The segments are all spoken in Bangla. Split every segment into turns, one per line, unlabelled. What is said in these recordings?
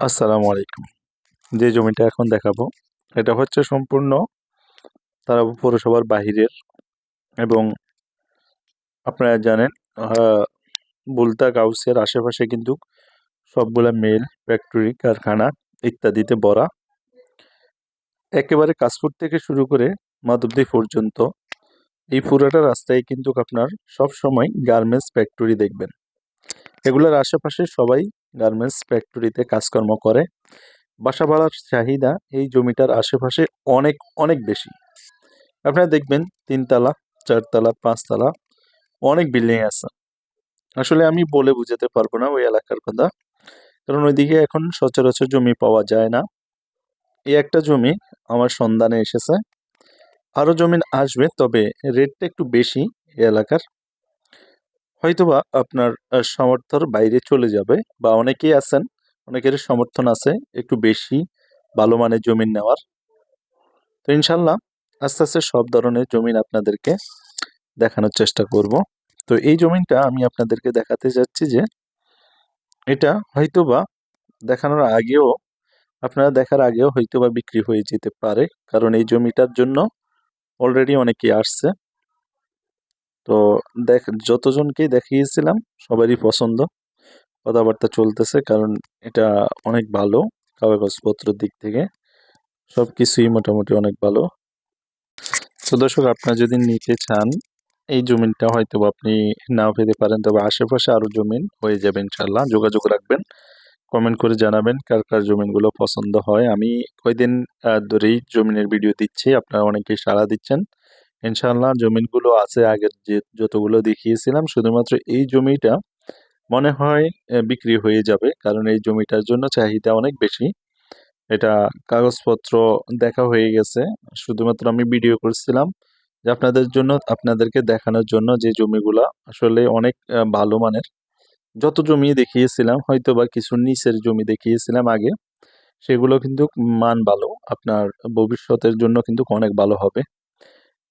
আসসালামু আলাইকুম। যে জমিটা এখন দেখাবো, এটা হচ্ছে সম্পূর্ণ তারা পৌরসভার বাহিরের এবং আপনারা জানেন বুলতা গাউসের আশেপাশে কিন্তু সবগুলা মিল, ফ্যাক্টরি, কারখানা ইত্যাদিতে ভরা। একেবারে কাশপুর থেকে শুরু করে মাধবদী পর্যন্ত এই পুরাটা রাস্তায় কিন্তু আপনার সব সময় গার্মেন্টস ফ্যাক্টরি দেখবেন। এগুলোর আশেপাশে সবাই গার্মেন্টস ফ্যাক্টরিতে কাজকর্ম করে। বাসা ভাড়ার চাহিদা এই জমিটার আশেপাশে অনেক অনেক বেশি। আপনারা দেখবেন তিনতলা, চারতলা, পাঁচতলা অনেক বিল্ডিং আছে। আসলে আমি বলে বুঝাতে পারব না ওই এলাকার কথা। কারণ ওইদিকে এখন সচরাচর জমি পাওয়া যায় না। এই একটা জমি আমার সন্ধানে এসেছে। আরও জমি আসবে, তবে রেটটা একটু বেশি এই এলাকার। হয়তোবা আপনার আহ, সামর্থ্যর বাইরে চলে যাবে বা অনেকেই আছেন অনেকের সমর্থন আছে একটু বেশি ভালো মানের জমি নেওয়ার। তো ইনশাল্লাহ আস্তে আস্তে সব ধরনের জমিন আপনাদেরকে দেখানোর চেষ্টা করব। তো এই জমিনটা আমি আপনাদেরকে দেখাতে যাচ্ছি যে এটা হয়তোবা দেখানোর আগেও আপনারা দেখার আগেও হয়তোবা বিক্রি হয়ে যেতে পারে। কারণ এই জমিটার জন্য অলরেডি অনেকেই আসছে। তো দেখ, যতজনকেই দেখিয়েছিলাম, সবারই পছন্দ। কথাবার্তা চলতেছে, কারণ এটা অনেক ভালো কাগজপত্রের দিক থেকে। সব কিছুই মোটামুটি অনেক ভালো। তো দর্শক, আপনারা যদি নিতে চান, এই জমিনটা হয়তো আপনি নাও পেতে পারেন, তবে আশেপাশে আরও জমিন হয়ে যাবে ইনশাল্লাহ যোগাযোগ রাখবেন, কমেন্ট করে জানাবেন কার কার জমিনগুলো পছন্দ হয়। আমি কয়দিন ধরেই জমিনের ভিডিও দিচ্ছি, আপনারা অনেকেই সাড়া দিচ্ছেন। ইনশাল্লাহ জমিনগুলো আছে আগের যে যতগুলো দেখিয়েছিলাম, শুধুমাত্র এই জমিটা মনে হয় বিক্রি হয়ে যাবে। কারণ এই জমিটার জন্য চাহিদা অনেক বেশি। এটা কাগজপত্র দেখা হয়ে গেছে। শুধুমাত্র আমি ভিডিও করছিলাম যে আপনাদের জন্য, আপনাদেরকে দেখানোর জন্য যে জমিগুলা আসলে অনেক ভালো মানের। যত জমি দেখিয়েছিলাম হয়তো বা কিছু নিচের জমি দেখিয়েছিলাম আগে, সেগুলো কিন্তু মান ভালো। আপনার ভবিষ্যতের জন্য কিন্তু অনেক ভালো হবে।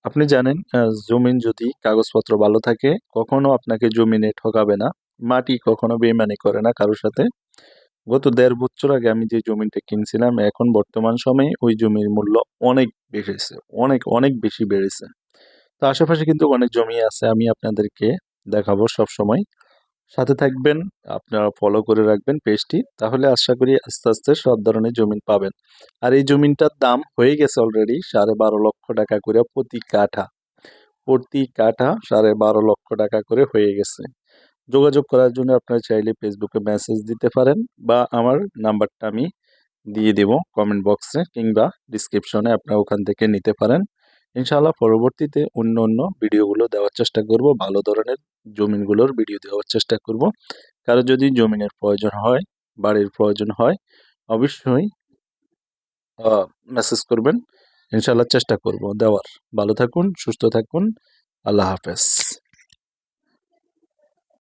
আপনি জানেন জমিন যদি কাগজপত্র ভালো থাকে, কখনো আপনাকে জমিনে ঠকাবে না, মাটি কখনো বেমানি করে না কারোর সাথে। গত দেড় বছর আগে আমি যে জমিটা কিনছিলাম, এখন বর্তমান সময়ে ওই জমির মূল্য অনেক বেড়েছে, অনেক অনেক বেশি বেড়েছে। তো আশেপাশে কিন্তু অনেক জমি আছে, আমি আপনাদেরকে দেখাবো সব সময় সাথে থাকবেন, আপনারা ফলো করে রাখবেন পেজটি তাহলে আশা করি আস্তে আস্তে সব ধরনের জমিন পাবেন। আর এই জমিনটার দাম হয়ে গেছে অলরেডি সাড়ে বারো লক্ষ টাকা করে প্রতি কাঠা। প্রতি কাঠা সাড়ে বারো লক্ষ টাকা করে হয়ে গেছে। যোগাযোগ করার জন্য আপনারা চাইলে ফেসবুকে মেসেজ দিতে পারেন বা আমার নাম্বারটা আমি দিয়ে দেব কমেন্ট বক্সে কিংবা ডিসক্রিপশনে আপনারা ওখান থেকে নিতে পারেন। ইনশাআল্লাহ পরবর্তীতে অন্য অন্য ভিডিওগুলো দেওয়ার চেষ্টা করব, ভালো ধরনের জমিনগুলোর ভিডিও দেওয়ার চেষ্টা করব। কারও যদি জমিনের প্রয়োজন হয়, বাড়ির প্রয়োজন হয়, অবশ্যই মেসেজ করবেন। ইনশাআল্লাহ চেষ্টা করব দেওয়ার। ভালো থাকুন, সুস্থ থাকুন। আল্লাহ হাফেজ।